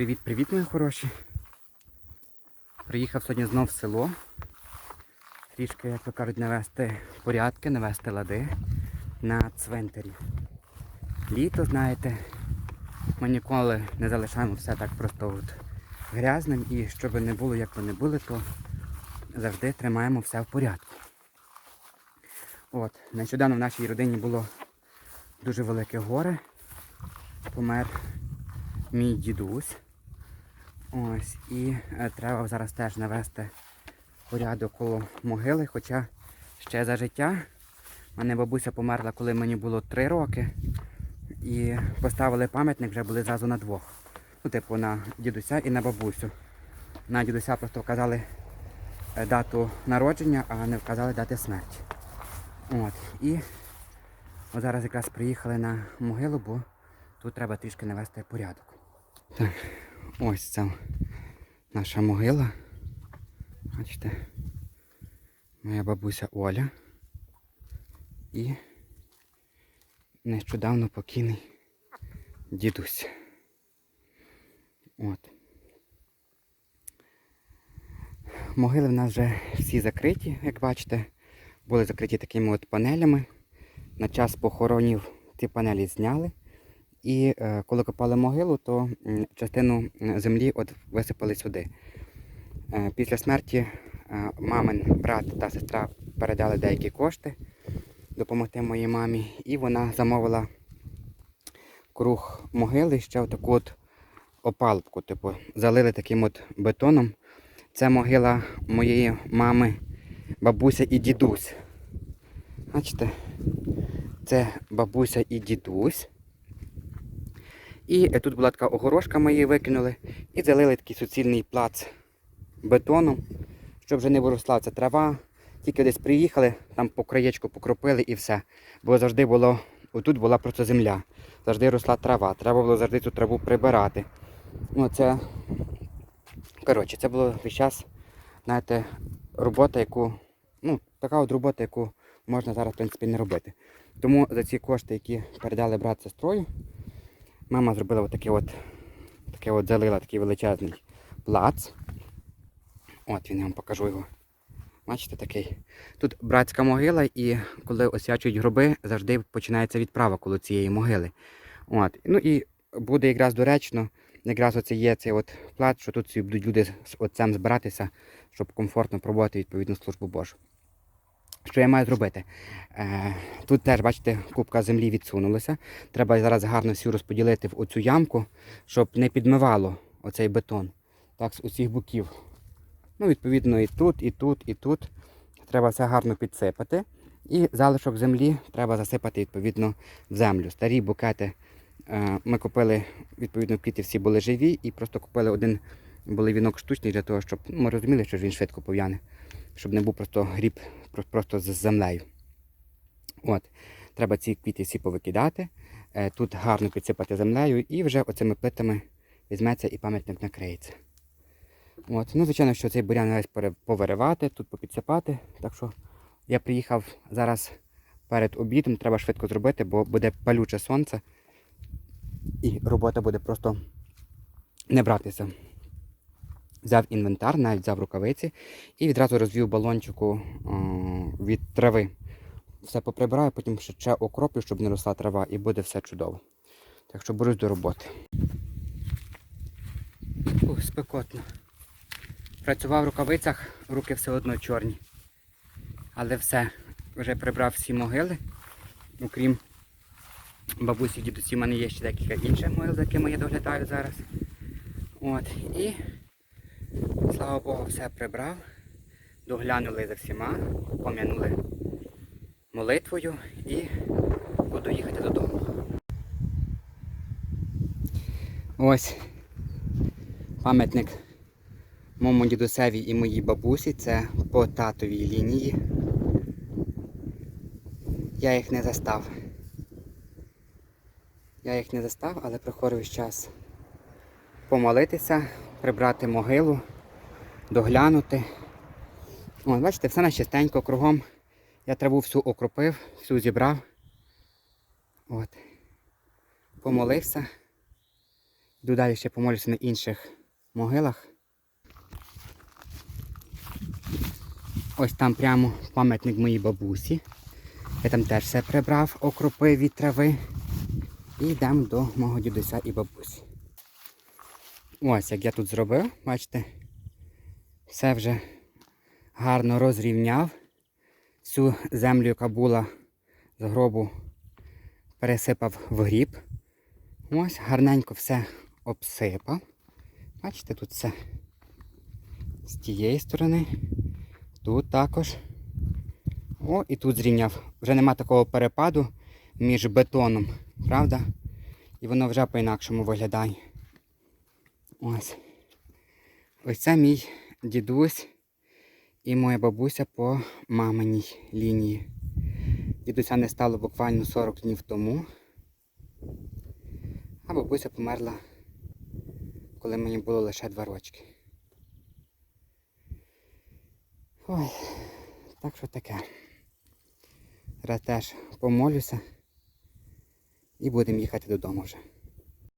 Привіт-привіт, мої хороші. Приїхав сьогодні знов в село. Трішки, як то кажуть, навести порядки, навести лади на цвинтарі. Літо, знаєте, ми ніколи не залишаємо все так просто от грязним і щоб не було, як вони були, то завжди тримаємо все в порядку. От, нещодавно в нашій родині було дуже велике горе. Помер мій дідусь. Ось, і е, треба зараз теж навести порядок коло могили, хоча ще за життя. Мене бабуся померла, коли мені було 3 роки. І поставили пам'ятник, вже були зразу на двох. Ну, типу, на дідуся і на бабусю. На дідуся просто вказали е, дату народження, а не вказали дати смерті. От. І от зараз якраз приїхали на могилу, бо тут треба трішки навести порядок. Так, ось це наша могила. Бачите, моя бабуся Оля і нещодавно покійний дідусь. От. Могили в нас вже всі закриті, як бачите, були закриті такими от панелями. На час похоронів ці панелі зняли. І е, коли копали могилу, то частину землі от висипали сюди. Е, після смерті е, мамин брат та сестра передали деякі кошти допомогти моїй мамі, і вона замовила круг могили ще таку от опалубку, типу, залили таким от бетоном. Це могила моєї мами, бабуся і дідусь. Бачите? Це бабуся і дідусь. І е, тут була така огорошка, ми її викинули і залили такий суцільний плац бетоном, щоб вже не виросла ця трава. Тільки десь приїхали, там по краєчку покропили і все. Бо завжди було, отут була просто земля. Завжди росла трава. Треба було завжди цю траву прибирати. Ну, це, коротше, це було весь час, знаєте, робота, яку, ну, така от робота, яку можна зараз, в принципі, не робити. Тому за ці кошти, які передали брат сестрою, Мама зробила отаке от, таке от залила такий величезний плац. От він я вам покажу його. Бачите такий. Тут братська могила, і коли освячують гроби, завжди починається відправа коло цієї могили. От. Ну і буде якраз доречно, якраз оце є цей от плац, що тут будуть люди з отцем збиратися, щоб комфортно проводити відповідну службу Божу. Що я маю зробити? Е, тут теж, бачите, кубка землі відсунулася. Треба зараз гарно всю розподілити в оцю ямку, щоб не підмивало оцей бетон. Так, з усіх боків. Ну, відповідно, і тут, і тут, і тут. Треба все гарно підсипати. І залишок землі треба засипати відповідно в землю. Старі букети е, ми купили, відповідно, квіти всі були живі і просто купили один були вінок штучний для того, щоб ну, ми розуміли, що він швидко пов'яне, щоб не був просто гріб просто з землею. От. Треба ці квіти всі повикидати, е, тут гарно підсипати землею і вже оцими плитами візьметься і пам'ятник накриється. От. Ну, звичайно, що цей бурян весь повиривати, тут попідсипати. Так що я приїхав зараз перед обідом, треба швидко зробити, бо буде палюче сонце і робота буде просто не братися. Взяв інвентар, навіть взяв рукавиці і відразу розвів балончику о, від трави. Все поприбираю, потім ще окроплю, щоб не росла трава, і буде все чудово. Так що берусь до роботи. Ух, спекотно. Працював в рукавицях, руки все одно чорні. Але все, вже прибрав всі могили. Окрім бабусі, дідусі, в мене є ще декілька інших могил, за якими я доглядаю зараз. От. І Слава Богу, все прибрав. Доглянули за всіма, пом'янули молитвою і буду їхати додому. Ось пам'ятник моєму дідусеві і моїй бабусі. Це по татовій лінії. Я їх не застав. Я їх не застав, але приходив час помолитися, прибрати могилу, доглянути. О, бачите, все на чистенько кругом. Я траву всю окропив, всю зібрав. От. Помолився Йду далі ще помолюся на інших могилах. Ось там прямо пам'ятник моїй бабусі. Я там теж все прибрав, окропив від трави. І йдемо до мого дідуся і бабусі. Ось як я тут зробив, бачите, все вже гарно розрівняв. Всю землю, яка була з гробу, пересипав в гріб. Ось гарненько все обсипав. Бачите, тут все з тієї сторони, тут також. О, і тут зрівняв. Вже нема такого перепаду між бетоном, правда? І воно вже по-інакшому виглядає. Ось. Ось це мій дідусь і моя бабуся по маминій лінії. Дідуся не стало буквально 40 днів тому. А бабуся померла, коли мені було лише 2 рочки. Ой, так що таке. Зараз теж помолюся і будемо їхати додому вже.